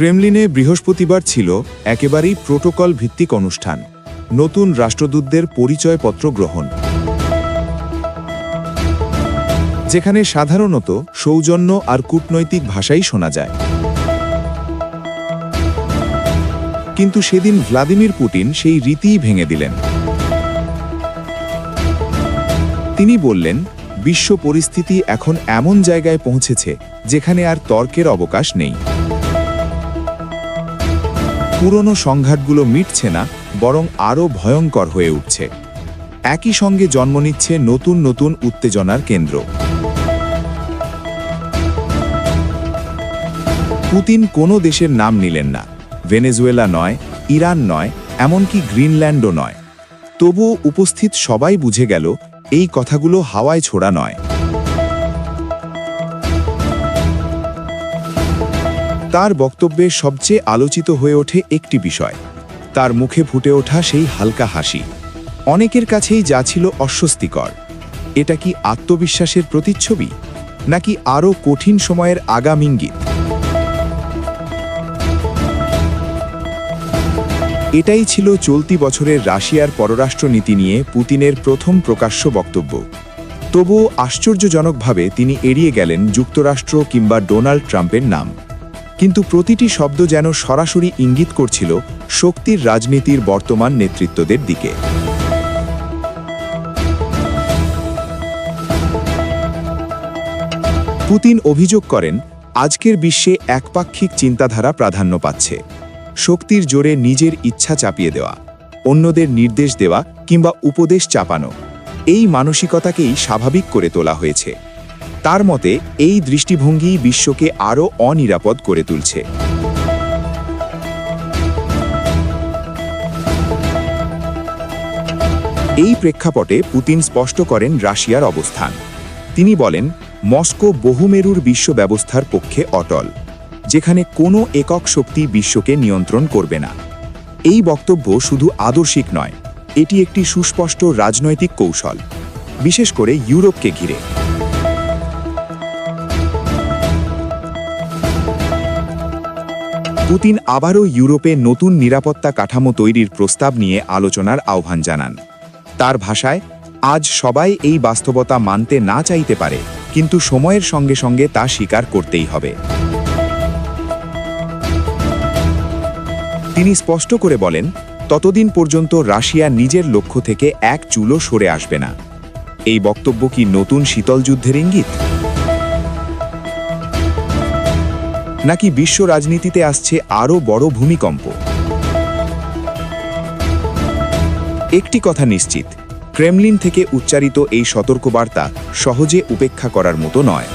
ক্রেমলিনে বৃহস্পতিবার ছিল একেবারেই প্রোটোকল ভিত্তিক অনুষ্ঠান, নতুন রাষ্ট্রদূতদের পরিচয়পত্র গ্রহণ। যেখানে সাধারণত সৌজন্য আর কূটনৈতিক ভাষাই শোনা যায়। কিন্তু সেদিন ভ্লাদিমির পুতিন সেই রীতিই ভেঙে দিলেন। তিনি বললেন, বিশ্ব পরিস্থিতি এখন এমন জায়গায় পৌঁছেছে, যেখানে আর তর্কের অবকাশ নেই। পুরনো সংঘাতগুলো মিটছে না, বরং আরও ভয়ঙ্কর হয়ে উঠছে। একই সঙ্গে জন্ম নিচ্ছে নতুন নতুন উত্তেজনার কেন্দ্র। পুতিন কোনো দেশের নাম নিলেন না। ভেনেজুয়েলা নয়, ইরান নয়, এমনকি গ্রিনল্যান্ডও নয়। তবুও উপস্থিত সবাই বুঝে গেল, এই কথাগুলো হাওয়ায় ছোড়া নয়। তার বক্তব্যে সবচেয়ে আলোচিত হয়ে ওঠে একটি বিষয়। তার মুখে ফুটে ওঠা সেই হালকা হাসি। অনেকের কাছেই যা ছিল অস্বস্তিকর। এটা কি আত্মবিশ্বাসের প্রতিচ্ছবি? নাকি আরও কঠিন সময়ের আগাম ইঙ্গিত? এটাই ছিল চলতি বছরের রাশিয়ার পররাষ্ট্রনীতি নিয়ে পুতিনের প্রথম প্রকাশ্য বক্তব্য। তবুও আশ্চর্যজনকভাবে তিনি এড়িয়ে গেলেন যুক্তরাষ্ট্র কিংবা ডোনাল্ড ট্রাম্পের নাম। কিন্তু প্রতিটি শব্দ যেন সরাসরি ইঙ্গিত করছিল শক্তির রাজনীতির বর্তমান নেতৃত্বদের দিকে। পুতিন অভিযোগ করেন, আজকের বিশ্বে একপাক্ষিক চিন্তাধারা প্রাধান্য পাচ্ছে। শক্তির জোরে নিজের ইচ্ছা চাপিয়ে দেওয়া, অন্যদের নির্দেশ দেওয়া কিংবা উপদেশ চাপানো, এই মানসিকতাকেই স্বাভাবিক করে তোলা হয়েছে। তার মতে, এই দৃষ্টিভঙ্গি বিশ্বকে আরও অনিরাপদ করে তুলছে। এই প্রেক্ষাপটে পুতিন স্পষ্ট করেন রাশিয়ার অবস্থান। তিনি বলেন, মস্কো বহুমেরুর বিশ্ব ব্যবস্থার পক্ষে অটল, যেখানে কোনো একক শক্তি বিশ্বকে নিয়ন্ত্রণ করবে না। এই বক্তব্য শুধু আদর্শিক নয়, এটি একটি সুস্পষ্ট রাজনৈতিক কৌশল, বিশেষ করে ইউরোপকে ঘিরে। পুতিন আবারও ইউরোপে নতুন নিরাপত্তা কাঠামো তৈরির প্রস্তাব নিয়ে আলোচনার আহ্বান জানান। তার ভাষায়, আজ সবাই এই বাস্তবতা মানতে না চাইতে পারে, কিন্তু সময়ের সঙ্গে সঙ্গে তা স্বীকার করতেই হবে। তিনি স্পষ্ট করে বলেন, ততদিন পর্যন্ত রাশিয়া নিজের লক্ষ্য থেকে এক চুলো সরে আসবে না। এই বক্তব্য কি নতুন শীতল যুদ্ধের ইঙ্গিত? নাকি বিশ্ব রাজনীতিতে আসছে আরও বড় ভূমিকম্প? একটি কথা নিশ্চিত, ক্রেমলিন থেকে উচ্চারিত এই সতর্কবার্তা সহজে উপেক্ষা করার মতো নয়।